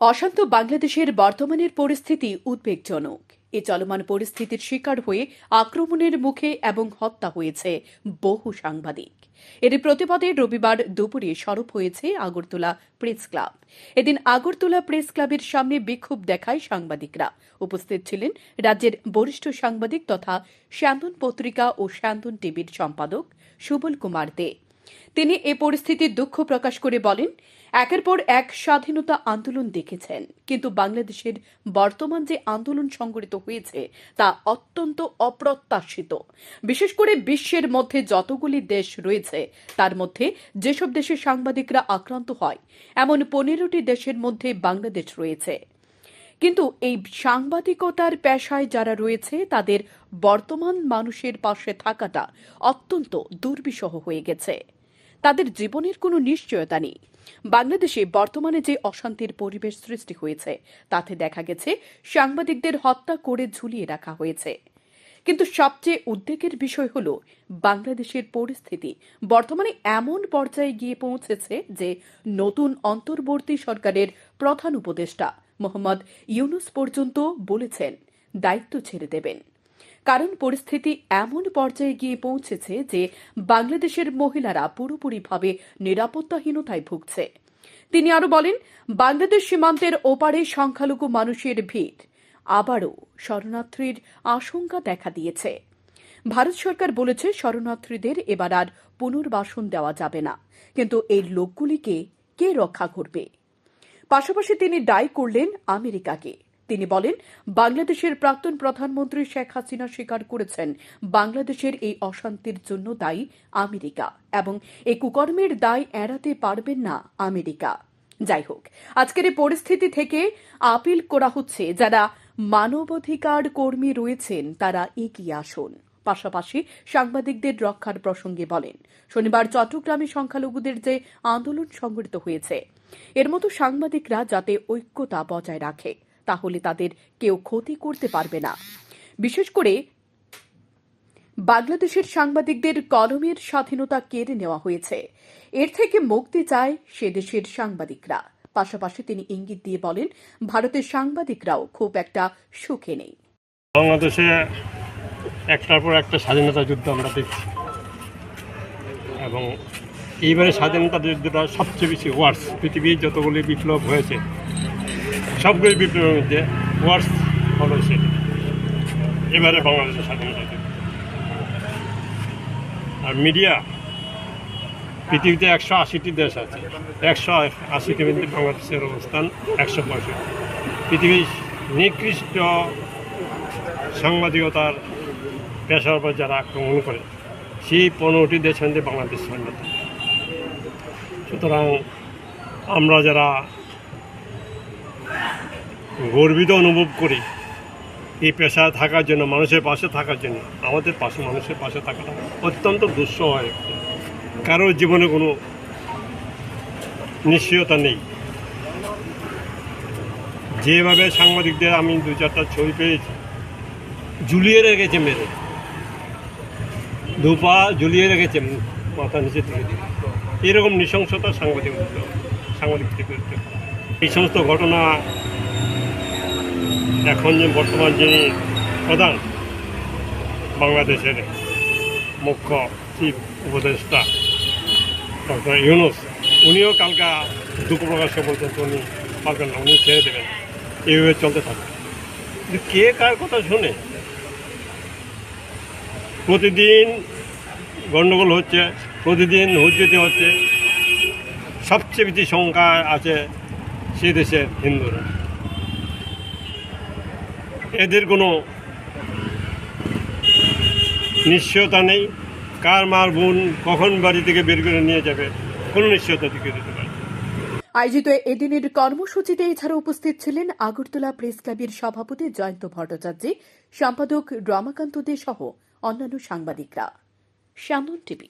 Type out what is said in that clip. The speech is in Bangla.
অশান্ত বাংলাদেশের বর্তমানের পরিস্থিতি উদ্বেগজনক। এ চলমান পরিস্থিতির শিকার হয়ে আক্রমণের মুখে এবং হত্যা হয়েছে বহু সাংবাদিক। এর প্রতিবাদে রবিবার দুপুরে সরব হয়েছে আগরতলা প্রেস ক্লাব। এদিন আগরতলা প্রেস ক্লাবের সামনে বিক্ষোভ দেখায় সাংবাদিকরা। উপস্থিত ছিলেন রাজ্যের বরিষ্ঠ সাংবাদিক তথা স্যান্দন পত্রিকা ও স্যান্দন টিভির সম্পাদক সুবল কুমার দে। তিনি এ পরিস্থিতির দুঃখ প্রকাশ করে বলেন, একের পর এক স্বাধীনতা আন্দোলন দেখেছেন। কিন্তু বাংলাদেশের বর্তমান যে আন্দোলন সংগঠিত হয়েছে, তা অত্যন্ত অপ্রত্যাশিত। বিশেষ করে বিশ্বের মধ্যে যতগুলি দেশ রয়েছে, তার মধ্যে যেসব দেশের সাংবাদিকরা আক্রান্ত হয়, এমন পনেরোটি দেশের মধ্যে বাংলাদেশ রয়েছে। কিন্তু এই সাংবাদিকতার পেশায় যারা রয়েছে, তাদের বর্তমান মানুষের পাশে থাকাটা অত্যন্ত দুর্বিষহ হয়ে গেছে। তাদের জীবনের কোনো নিশ্চয়তা নেই। বাংলাদেশে বর্তমানে যে অশান্তির পরিবেশ সৃষ্টি হয়েছে, তাতে দেখা গেছে সাংবাদিকদের হত্যা করে ঝুলিয়ে রাখা হয়েছে। কিন্তু সবচেয়ে উদ্বেগের বিষয় হল, বাংলাদেশের পরিস্থিতি। বর্তমানে এমন পর্যায়ে গিয়ে পৌঁছেছে যে নতুন অন্তর্বর্তী সরকারের প্রধান উপদেষ্টা মোহাম্মদ ইউনুস পর্যন্ত বলেছেন, দায়িত্ব ছেড়ে দেবেন। কারণ পরিস্থিতি এমন পর্যায়ে গিয়ে পৌঁছেছে যে বাংলাদেশের মহিলারা পুরোপুরিভাবে নিরাপত্তাহীনতায় ভুগছে। তিনি আরও বলেন, বাংলাদেশ সীমান্তের ওপারে সংখ্যালঘু মানুষের ভিড়। আবারও শরণার্থীর আশঙ্কা দেখা দিয়েছে। ভারত সরকার বলেছে, শরণার্থীদের এবার আর পুনর্বাসন দেওয়া যাবে না। কিন্তু এই লোকগুলিকে কে রক্ষা করবে? পাশাপাশি তিনি দায়ী করলেন আমেরিকাকে। তিনি বলেন, বাংলাদেশের প্রাক্তন প্রধানমন্ত্রী শেখ হাসিনা স্বীকার করেছেন, বাংলাদেশের এই অশান্তির জন্য দায়ী আমেরিকা এবং এই কুকর্মের দায় এড়াতে পারবেন না আমেরিকা। যাই হোক, আজকের এই পরিস্থিতি থেকে আপিল করা হচ্ছে, যারা মানবাধিকার কর্মী রয়েছেন, তারা এগিয়ে আসুন। পাশাপাশি সাংবাদিকদের রক্ষার প্রসঙ্গে বলেন, শনিবার চট্টগ্রামে সংখ্যালঘুদের যে আন্দোলন সংগঠিত হয়েছে, এর মতো সাংবাদিকরা যাতে ঐক্যতা বজায় রাখে। তাহলে তাদের কেউ ক্ষতি করতে পারবে না। বিশেষ করে বাংলাদেশের সাংবাদিকদের কলমের স্বাধীনতা কেড়ে নেওয়া হয়েছে। এর থেকে মুক্তি চায় সে দেশের সাংবাদিকরা। পাশাপাশি তিনি ইঙ্গিত দিয়ে বলেন, ভারতের সাংবাদিকরাও খুব একটা সুখে নেই। বাংলাদেশে একটার পর একটা স্বাধীনতা যুদ্ধ আমরা দেখছি। এবং এইবারে স্বাধীনতা যুদ্ধটা সবচেয়ে বেশি ওয়ার্স পৃথিবীর যতগুলি বিপ্লব হয়েছে সবগুলি বিপ্লবের মধ্যে ওয়ার্স হলো এবারে বাংলাদেশের স্বাধীনতা আর মিডিয়া, পৃথিবীতে একশো আশিটি দেশ আছে। একশো আশিটির মধ্যে বাংলাদেশের অবস্থান একশো পঁয়ষট্টি। পৃথিবীর নিকৃষ্ট সাংবাদিকতার পেশার উপর যারা আক্রমণ করে, সেই পনেরোটি দেশের মধ্যে বাংলাদেশ সুতরাং আমরা যারা গর্বিত অনুভব করি। এই পেশায় থাকার জন্য, মানুষের পাশে থাকার জন্য, আমাদের পাশে, মানুষের পাশে থাকাটা অত্যন্ত দুঃসহ হয়। কারোর জীবনে কোনো নিশ্চয়তা নেই। যেভাবে সাংবাদিকদের আমি দু চারটা ছবি পেয়েছি, ঝুলিয়ে রেখেছে মেরে। দুপা ঝুলিয়ে রেখেছে মাথা নিচে থেকে দিয়ে। এরকম নৃশংসতা সাংবাদিক বিরুদ্ধে। এই সমস্ত ঘটনা এখন যে বর্তমান যিনি প্রধান বাংলাদেশের মুখ্য চিফ উপদেষ্টা ডক্টর ইউনুস, উনিও কালকা দুঃখ প্রকাশে বলছেন উনি পারবেন না, উনি ছেড়ে দেবেন। এইভাবে চলতে থাকবে। কিন্তু কে কার কথা শুনে? প্রতিদিন গণ্ডগোল হচ্ছে, প্রতিদিন হুজ্জতি হচ্ছে। সবচেয়ে বেশি সংখ্যা আছে সে দেশের হিন্দুরা। এদের কোনো নিশ্চয়তা নেই। কার মার বোন কখন বাড়ি থেকে বের করে নিয়ে যাবে, কোনো নিশ্চয়তা দিকে দিতে পারে। আয়োজিত এদিনের কর্মসূচিতে এছাড়া উপস্থিত ছিলেন আগরতলা প্রেস ক্লাবের সভাপতি জয়ন্ত ভট্টাচার্য, সম্পাদক রমাকান্ত দে সহ অন্যান্য সাংবাদিকরা। শ্যামন টিভি।